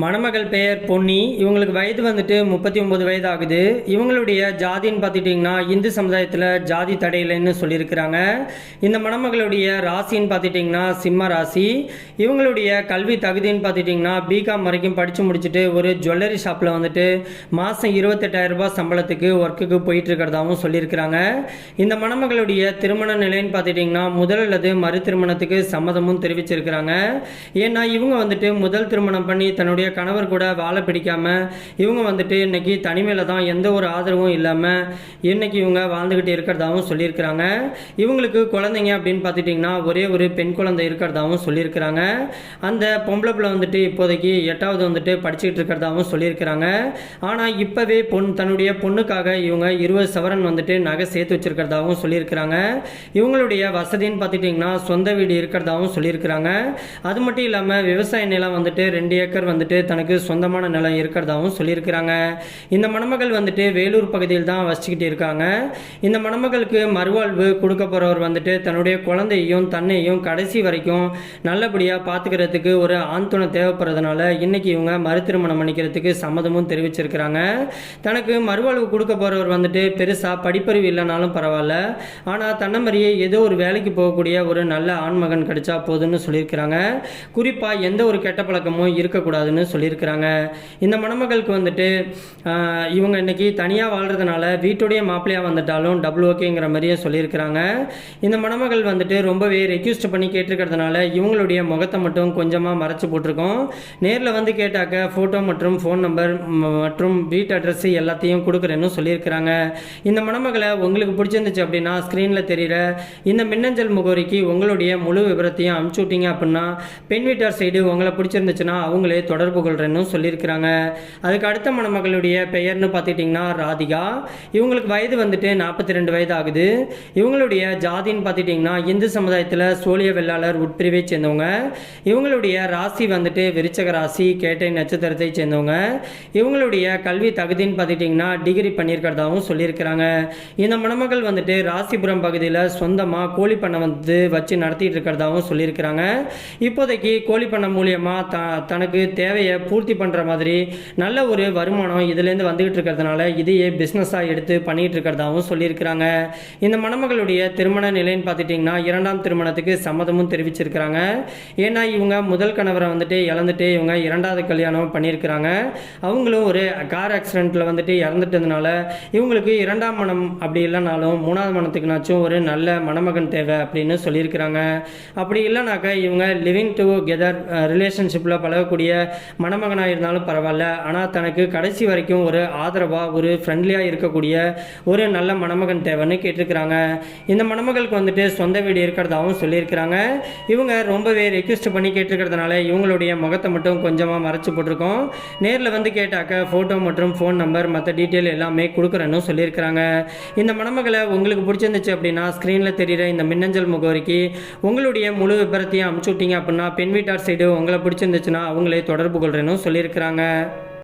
மணமகள் பெயர் பொன்னி. இவங்களுக்கு வயது வந்துட்டு முப்பத்தி ஒம்பது வயது ஆகுது இவங்களுடைய ஜாதின்னு பார்த்துட்டிங்கன்னா இந்து சமுதாயத்தில் ஜாதி தடையில்லைன்னு சொல்லியிருக்கிறாங்க. இந்த மணமகளுடைய ராசின்னு பார்த்துட்டிங்கன்னா சிம்ம ராசி. இவங்களுடைய கல்வி தகுதின்னு பார்த்துட்டிங்கன்னா பிகாம் வரைக்கும் படித்து முடிச்சுட்டு ஒரு ஜுவல்லரி ஷாப்பில் வந்துட்டு மாதம் இருபத்தெட்டாயிரரூபா ரூபாய் சம்பளத்துக்கு ஒர்க்குக்கு போயிட்டு இருக்கிறதாவும் சொல்லியிருக்கிறாங்க. இந்த மணமகளுடைய திருமண நிலைன்னு பார்த்துட்டிங்கன்னா முதல் அல்லது மறு திருமணத்துக்கு சம்மதமும் தெரிவிச்சிருக்கிறாங்க. ஏன்னா இவங்க வந்துட்டு முதல் திருமணம் பண்ணி தன்னுடைய கணவர் கூட வாழ பிடிக்காம இவங்க வந்துட்டு இன்னைக்கு தனிமையில் தான் எந்த ஒரு ஆதரவும் இல்லாமல் இன்றைக்கி இவங்க வாழ்ந்துக்கிட்டு இருக்கிறதாகவும் சொல்லியிருக்கிறாங்க. இவங்களுக்கு குழந்தைங்க அப்படின்னு பார்த்துட்டிங்கன்னா ஒரே ஒரு பெண் குழந்தை இருக்கிறதாகவும் சொல்லியிருக்கிறாங்க. அந்த பொம்பளை பிள்ளை வந்துட்டு இப்போதைக்கு எட்டாவது வந்துட்டு படிச்சுக்கிட்டு இருக்கிறதாகவும் சொல்லியிருக்கிறாங்க. ஆனால் இப்போவே பொன் தன்னுடைய பொண்ணுக்காக இவங்க இருபது சவரன் வந்துட்டு நகை சேர்த்து வச்சுருக்கிறதாகவும் சொல்லியிருக்கிறாங்க. இவங்களுடைய வசதின்னு பார்த்துட்டிங்கன்னா சொந்த வீடு இருக்கிறதாகவும் சொல்லியிருக்கிறாங்க. அது மட்டும் இல்லாமல் விவசாய நிலம் வந்துட்டு ரெண்டு ஏக்கர் வந்துட்டு தனக்கு சொந்தமான நிலம் இருக்கிறதாவும் சொல்லியிருக்கிறாங்க. இந்த மணமகள் வந்துட்டு வேலூர் பகுதியில் தான் வசிச்சுக்கிட்டு இருக்காங்க. இந்த மணமகளுக்கு மறுவாழ்வு கொடுக்க போகிறவர் வந்துட்டு தன்னுடைய குழந்தையையும் தன்னையும் கடைசி வரைக்கும் நல்லபடியாக பார்த்துக்கிறதுக்கு ஒரு ஆண் துணை தேவைப்படுறதுனால இன்னைக்கு இவங்க மறுதிருமணம் பண்ணிக்கிறதுக்கு சம்மதமும் தெரிவிச்சிருக்கிறாங்க. தனக்கு மறுவாழ்வு கொடுக்க போகிறவர் வந்துட்டு பெருசாக படிப்பறிவு இல்லைனாலும் பரவாயில்ல. ஆனால் தன்னை மாதிரியே ஏதோ ஒரு வேலைக்கு போகக்கூடிய ஒரு நல்ல ஆண்மகன் கிடைச்சா போதும்னு சொல்லியிருக்கிறாங்க. குறிப்பாக எந்த ஒரு கெட்ட பழக்கமும் இருக்கக்கூடாதுன்னு சொல்லியிருக்கிறாங்க. இந்த மணமகளுக்கு வந்துட்டு இவங்க இன்னைக்கு தனியாக வாழ்கிறதுனால வீட்டுடைய மாப்பிள்ளையாக வந்துட்டாலும் டபுள் ஓகேங்கிற மாதிரியே சொல்லியிருக்கிறாங்க. இந்த மணமகள் வந்துட்டு ரொம்பவே ரெக்யூஸ்ட் பண்ணி கேட்டிருக்கிறதுனால இவங்களுடைய முகத்தை மட்டும் கொஞ்சமாக மறைச்சி போட்டிருக்கோம். நேரில் வந்து கேட்டாக்க ஃபோட்டோ மற்றும் ஃபோன் நம்பர் மற்றும் வீட்டு அட்ரஸ் எல்லாத்தையும் கொடுக்குறேன்னு சொல்லியிருக்கிறாங்க. இந்த மணமகளை உங்களுக்கு பிடிச்சிருந்துச்சு அப்படின்னா ஸ்க்ரீனில் தெரிகிற இந்த மின்னஞ்சல் முகவரிக்கு உங்களுடைய முழு விவரத்தையும் அனுப்பிச்சு விட்டீங்க அப்படின்னா பெண் வீட்டார் சைடு உங்களை பிடிச்சிருந்துச்சுன்னா அவங்களே தொடர்பு கொள்கிறேன்னு சொல்லியிருக்கிறாங்க. அதுக்கு அடுத்த மணமகளுடைய பெயர்னு பார்த்துக்கிட்டிங்கன்னா ராதிகா. இவங்களுக்கு வயது வந்துட்டு நாற்பத்தி ரெண்டு வயது ஆகுது இவங்களுடைய ஜாதின்னு பார்த்துட்டிங்கன்னா இந்து சமுதாயத்தில் சோழிய வெள்ளாளர் உட்பிரிவை சேர்ந்தவங்க. இவங்களுடைய ராசி வந்துட்டு விருச்சக ராசி கேட்டை நட்சத்திரத்தை சேர்ந்தவங்க. இவங்களுடைய கல்வி தகுதின்னு பார்த்துட்டிங்கன்னா டிகிரி பண்ணியிருக்கிறதாகவும் சொல்லியிருக்கிறாங்க. இந்த மணமகள் வந்துட்டு ராசிபுரம் பகுதியில் சொந்தமாக கோழி பண்ணை வந்து வச்சு நடத்திட்டு இருக்கிறதாகவும் சொல்லியிருக்கிறாங்க. இப்போதைக்கு கோழி பண்ணை மூலியமாக த தனக்கு தேவை தேவையை பூர்த்தி பண்ணுற மாதிரி நல்ல ஒரு வருமானம் இதுலேருந்து வந்துகிட்டு இருக்கிறதுனால இதையே பிஸ்னஸாக எடுத்து பண்ணிகிட்டு இருக்கிறதாவும் சொல்லியிருக்கிறாங்க. இந்த மணமகளுடைய திருமண நிலைன்னு பார்த்துட்டிங்கன்னா இரண்டாம் திருமணத்துக்கு சம்மதமும் தெரிவிச்சிருக்கிறாங்க. ஏன்னா இவங்க முதல் கணவரை வந்துட்டு இழந்துட்டு இவங்க இரண்டாவது கல்யாணம் பண்ணியிருக்கிறாங்க. அவங்களும் ஒரு கார் ஆக்சிடெண்ட்டில் வந்துட்டு இறந்துட்டதுனால இவங்களுக்கு இரண்டாம் மனம் அப்படி இல்லைனாலும் மூணாவது மனத்துக்குனாச்சும் ஒரு நல்ல மணமகன் தேவை அப்படின்னு சொல்லியிருக்கிறாங்க. அப்படி இல்லைனாக்கா இவங்க லிவிங் டுகெதர் ரிலேஷன்ஷிப்பில் பழகக்கூடிய மணமகனாக இருந்தாலும் பரவாயில்ல. ஆனால் தனக்கு கடைசி வரைக்கும் ஒரு ஆதரவாக ஒரு ஃப்ரெண்ட்லியாக இருக்கக்கூடிய ஒரு நல்ல மணமகன் தேவைன்னு கேட்டிருக்கிறாங்க. இந்த மணமகளுக்கு வந்துட்டு சொந்த வீடு இருக்கிறதாகவும் சொல்லியிருக்கிறாங்க. இவங்க ரொம்பவே ரெக்வெஸ்ட் பண்ணி கேட்டிருக்கிறதுனால இவங்களுடைய முகத்தை மட்டும் கொஞ்சமாக மறைச்சு போட்டிருக்கோம். நேரில் வந்து கேட்டாக்க ஃபோட்டோ மற்றும் ஃபோன் நம்பர் மற்ற டீட்டெயில் எல்லாமே கொடுக்குறேன்னு சொல்லியிருக்கிறாங்க. இந்த மணமகளை உங்களுக்கு பிடிச்சிருந்துச்சு அப்படின்னா ஸ்க்ரீனில் தெரிகிற இந்த மின்னஞ்சல் முகவரிக்கு உங்களுடைய முழு விபரத்தையும் அமுச்சு விட்டீங்க அப்படின்னா பெண் வீட்டார் சைடு உங்களை பிடிச்சிருந்துச்சுன்னா அவங்களே தொடர்பு புகழ்றேன்னு சொல்லியிருக்கிறாங்க.